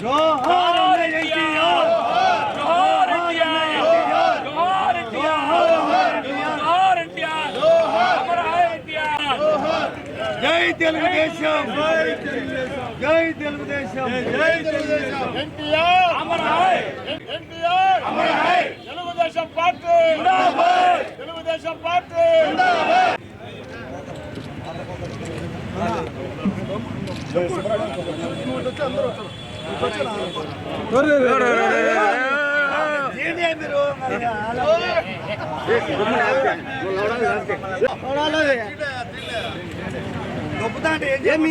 జోహార్ ఎన్టీఆర్ జోహార్ ఎన్టీఆర్ జోహార్ ఎన్టీఆర్ జోహార్ ఎన్టీఆర్ అమర హై ఎన్టీఆర్ జై తెలుగుదేశం. జై తెలుగుదేశం. జై తెలుగుదేశం. ఎన్టీఆర్ అమర హై ఎన్టీఆర్! అమర హై తెలుగుదేశం పార్టీ! జిందాబాద్ తెలుగుదేశం పార్టీ! ఏంటి మీరు గొప్పదా అంటే ఏం మీ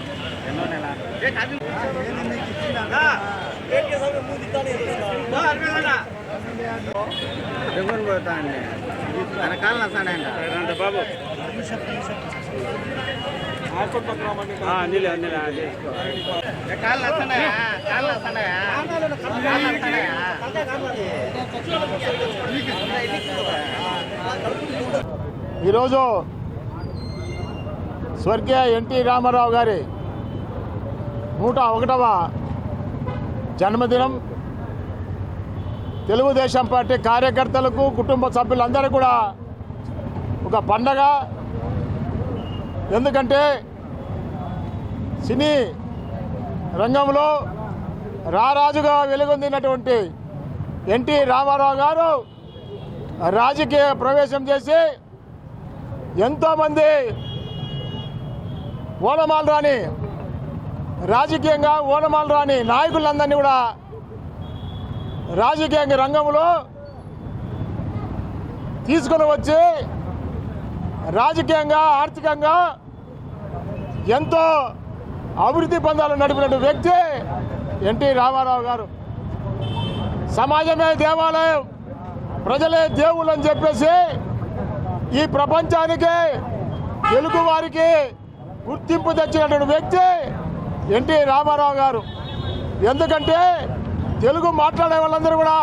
పోతా అండి బాబు నీళ్ళు నీళ్ళు కాళ్ళు కాళ్ళు కాళ్ళు ఈరోజు స్వర్గీయ ఎన్టీ రామారావు గారి నూట ఒకటవ జన్మదినం. తెలుగుదేశం పార్టీ కార్యకర్తలకు కుటుంబ సభ్యులందరూ కూడా ఒక పండగ. ఎందుకంటే సినీ రంగంలో రారాజుగా వెలుగొందినటువంటి ఎన్టీ రామారావు గారు రాజకీయ ప్రవేశం చేసి ఎంతోమంది ఓలమాలు రాని రాజకీయంగా ఓనమాలు రాని నాయకులందరినీ కూడా రాజకీయ రంగంలో తీసుకుని వచ్చి రాజకీయంగా ఆర్థికంగా ఎంతో అభివృద్ధి పొందాలని నడిపిన వ్యక్తి ఎన్టీ రామారావు గారు. సమాజమే దేవాలయం ప్రజలే దేవుళ్ళు అని చెప్పేసి ఈ ప్రపంచానికి తెలుగు వారికి గుర్తింపు తెచ్చినటువంటి వ్యక్తి ఎన్టీ రామారావు గారు. ఎందుకంటే తెలుగు మాట్లాడే వాళ్ళందరూ కూడా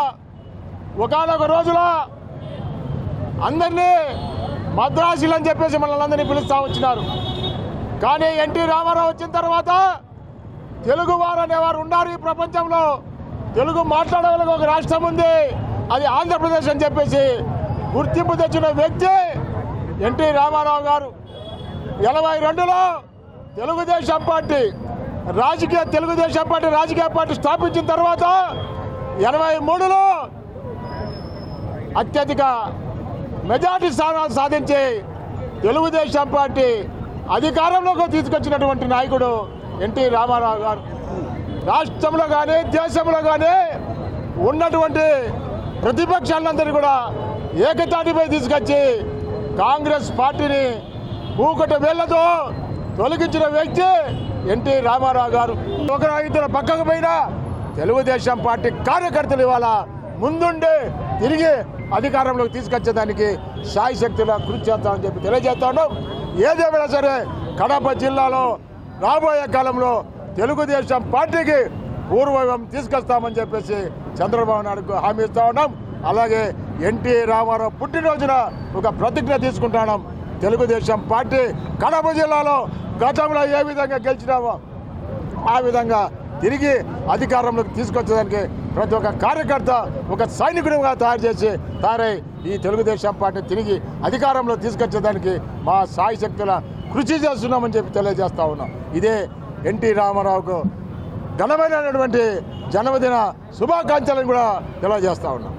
ఒకనొక రోజులో అందరినీ మద్రాసులు అని చెప్పేసి మనల్ని అందరినీ పిలుస్తూ వచ్చినారు. కానీ ఎన్టీ రామారావు వచ్చిన తర్వాత తెలుగు వారు అనేవారు ఉన్నారు ఈ ప్రపంచంలో. తెలుగు మాట్లాడే వాళ్ళకి ఒక రాష్ట్రం ఉంది. అది ఆంధ్రప్రదేశ్ అని చెప్పేసి గుర్తింపు తెచ్చిన వ్యక్తి ఎన్టీ రామారావు గారు. ఎనభై రెండులో తెలుగుదేశం పార్టీ రాజకీయ తెలుగుదేశం పార్టీ రాజకీయ పార్టీ స్థాపించిన తర్వాత ఎనభై మూడులో అత్యధిక మెజార్టీ స్థానాలు సాధించి తెలుగుదేశం పార్టీ అధికారంలోకి తీసుకొచ్చినటువంటి నాయకుడు ఎన్టీ రామారావు గారు. రాష్ట్రంలో కానీ దేశంలో కానీ ఉన్నటువంటి ప్రతిపక్షాలందరినీ కూడా ఏకతాటిపై తీసుకొచ్చి కాంగ్రెస్ పార్టీని కూకట వేళ్ళతో తొలగించిన వ్యక్తి ఎన్టీ రామారావు గారు. ఒక ఇద్దరు పక్కకు పోయినా తెలుగుదేశం పార్టీ కార్యకర్తలు ఇవాళ ముందుండి తిరిగి అధికారంలోకి తీసుకొచ్చేదానికి సాయి శక్తిలో కృషి చేస్తామని చెప్పి తెలియజేస్తాను ఏదేమైనా సరే కడప జిల్లాలో రాబోయే కాలంలో తెలుగుదేశం పార్టీకి పూర్వం తీసుకొస్తామని చెప్పేసి చంద్రబాబు నాయుడుకు హామీ ఇస్తా ఉన్నాం. అలాగే ఎన్టీ రామారావు పుట్టినరోజున ఒక ప్రతిజ్ఞ తీసుకుంటాం తెలుగుదేశం పార్టీ కడప జిల్లాలో గతంలో ఏ విధంగా గెలిచినామో ఆ విధంగా తిరిగి అధికారంలోకి తీసుకొచ్చేదానికి ప్రతి ఒక్క కార్యకర్త ఒక సైనికుడిగా తయారు చేసి తయారై ఈ తెలుగుదేశం పార్టీ తిరిగి అధికారంలో తీసుకొచ్చేదానికి మా సాయి శక్తుల కృషి చేస్తున్నామని చెప్పి తెలియజేస్తా ఉన్నాం. ఇదే ఎన్టీ రామారావుకు ఘనమైనటువంటి జన్మదిన శుభాకాంక్షలను కూడా తెలియజేస్తా ఉన్నాం.